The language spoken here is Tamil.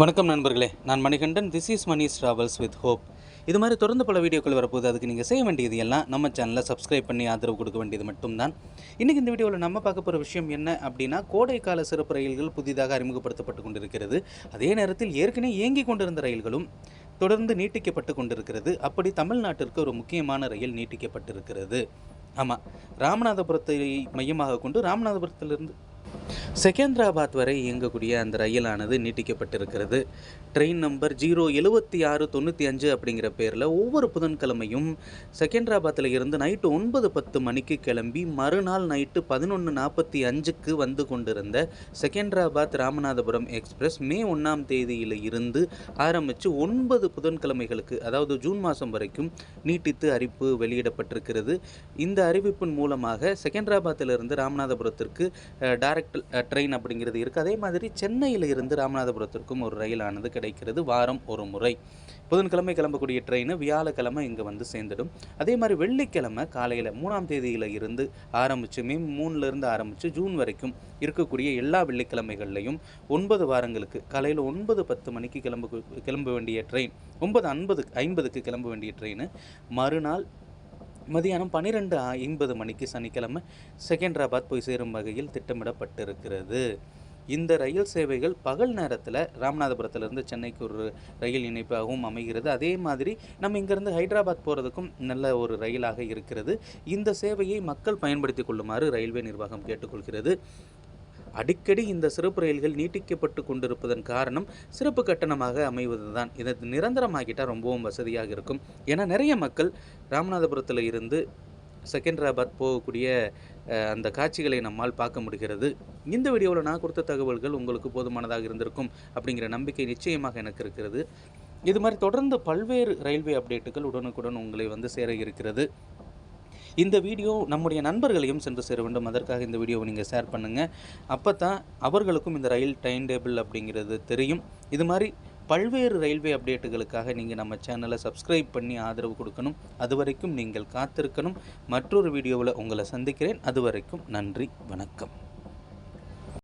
வணக்கம் நண்பர்களே. நான் Manikandan. This is Mani's travels with hope இது மாதிரி தொடர்ந்து பல வீடியோக்கள் வரப்போகுது. அதுக்கு நீங்கள் செய்ய வேண்டியது எல்லாம் நம்ம சேனலில் சப்ஸ்கிரைப் பண்ணி ஆதரவு கொடுக்க வேண்டியது மட்டும்தான். இன்றைக்கி இந்த வீடியோவில் நம்ம பார்க்க போகிற விஷயம் என்ன அப்படின்னா கோடைக்கால சிறப்பு ரயில்கள் புதிதாக அறிமுகப்படுத்தப்பட்டு கொண்டிருக்கிறது. அதே நேரத்தில் ஏற்கனவே இயங்கி கொண்டிருந்த ரயில்களும் தொடர்ந்து நீட்டிக்கப்பட்டு கொண்டிருக்கிறது. அப்படி தமிழ்நாட்டிற்கு ஒரு முக்கியமான ரயில் நீட்டிக்கப்பட்டிருக்கிறது. ஆமாம் ராமநாதபுரத்தை மையமாக கொண்டு ராமநாதபுரத்திலிருந்து செகந்திராபாத் வரை இயங்கக்கூடிய அந்த ரயிலானது நீட்டிக்கப்பட்டிருக்கிறது. ட்ரெயின் நம்பர் ஜீரோ எழுபத்தி ஆறு தொண்ணூற்றி அஞ்சு அப்படிங்கிற பேரில் ஒவ்வொரு புதன்கிழமையும் செகந்திராபாத்தில் இருந்து நைட்டு ஒன்பது பத்து மணிக்கு கிளம்பி மறுநாள் நைட்டு பதினொன்று நாற்பத்தி அஞ்சுக்கு வந்து கொண்டிருந்த செகந்திராபாத் ராமநாதபுரம் எக்ஸ்பிரஸ் மே ஒன்றாம் தேதியில் இருந்து ஆரம்பித்து ஒன்பது புதன்கிழமைகளுக்கு அதாவது ஜூன் மாதம் வரைக்கும் நீட்டித்து அறிவிப்பு வெளியிடப்பட்டிருக்கிறது. இந்த அறிவிப்பின் மூலமாக செகந்திராபாத்திலிருந்து ராமநாதபுரத்திற்கு டேரக்ட் ட்ரெயின் அப்படிங்கிறது இருக்குது அதே மாதிரி சென்னையில் இருந்து ராமநாதபுரத்திற்கும் ஒரு ரயிலானது கிடைக்கிறது வாரம் ஒரு முறை. புதன்கிழமை கிளம்பக்கூடிய ட்ரெயின் வியாழக்கிழமை இங்கே வந்து சேர்ந்துடும். அதே மாதிரி வெள்ளிக்கிழமை காலையில் மூணாம் தேதியில் இருந்து ஆரம்பித்து மே மூணுலேருந்து ஆரம்பித்து ஜூன் வரைக்கும் இருக்கக்கூடிய எல்லா வெள்ளிக்கிழமைகள்லையும் ஒன்பது வாரங்களுக்கு காலையில் ஒன்பது பத்து மணிக்கு கிளம்ப கிளம்ப வேண்டிய ட்ரெயின் ஒன்பது ஐம்பது ஐம்பதுக்கு கிளம்ப வேண்டிய ட்ரெயின் மறுநாள் மதியானம் பன்னிரெண்டு ஐம்பது மணிக்கு சனிக்கிழமை செகண்டராபாத் போய் சேரும் வகையில் திட்டமிடப்பட்டிருக்கிறது. இந்த ரயில் சேவைகள் பகல் நேரத்தில் ராமநாதபுரத்திலிருந்து சென்னைக்கு ஒரு ரயில் இணைப்பாகவும் அமைகிறது. அதே மாதிரி நம்ம இங்கேருந்து ஹைதராபாத் போகிறதுக்கும் நல்ல ஒரு ரயிலாக இருக்கிறது. இந்த சேவையை மக்கள் பயன்படுத்தி கொள்ளுமாறு ரயில்வே நிர்வாகம் கேட்டுக்கொள்கிறது. அடிக்கடி இந்த சிறப்பு ரயில்கள் நீட்டிக்கப்பட்டு கொண்டிருப்பதன் காரணம் சிறப்பு கட்டணமாக அமைவது தான் இதை நிரந்தரமாகிட்டால் ரொம்பவும் வசதியாக இருக்கும். ஏன்னா நிறைய மக்கள் ராமநாதபுரத்தில் இருந்து செகண்டராபாத் போகக்கூடிய அந்த காட்சிகளை நம்மால் பார்க்க முடிகிறது. இந்த வீடியோவில் நான் கொடுத்த தகவல்கள் உங்களுக்கு போதுமானதாக இருந்திருக்கும் அப்படிங்கிற நம்பிக்கை நிச்சயமாக எனக்கு இருக்கிறது. இது மாதிரி தொடர்ந்து பல்வேறு ரயில்வே அப்டேட்டுகள் உடனுக்குடன் உங்களை வந்து சேர இருக்கிறது. இந்த வீடியோ நம்முடைய நண்பர்களையும் சென்று சேர வேண்டும். அதற்காக இந்த வீடியோவை நீங்கள் ஷேர் பண்ணுங்கள் அப்போ தான் அவர்களுக்கும் இந்த ரயில் டைம் டேபிள் அப்படிங்கிறது தெரியும். இது மாதிரி பல்வேறு ரயில்வே அப்டேட்டுகளுக்காக நீங்கள் நம்ம சேனலை சப்ஸ்கிரைப் பண்ணி ஆதரவு கொடுக்கணும். அது வரைக்கும் நீங்கள் காத்திருக்கணும். மற்றொரு வீடியோவில் உங்களை சந்திக்கிறேன். அது வரைக்கும் நன்றி வணக்கம்.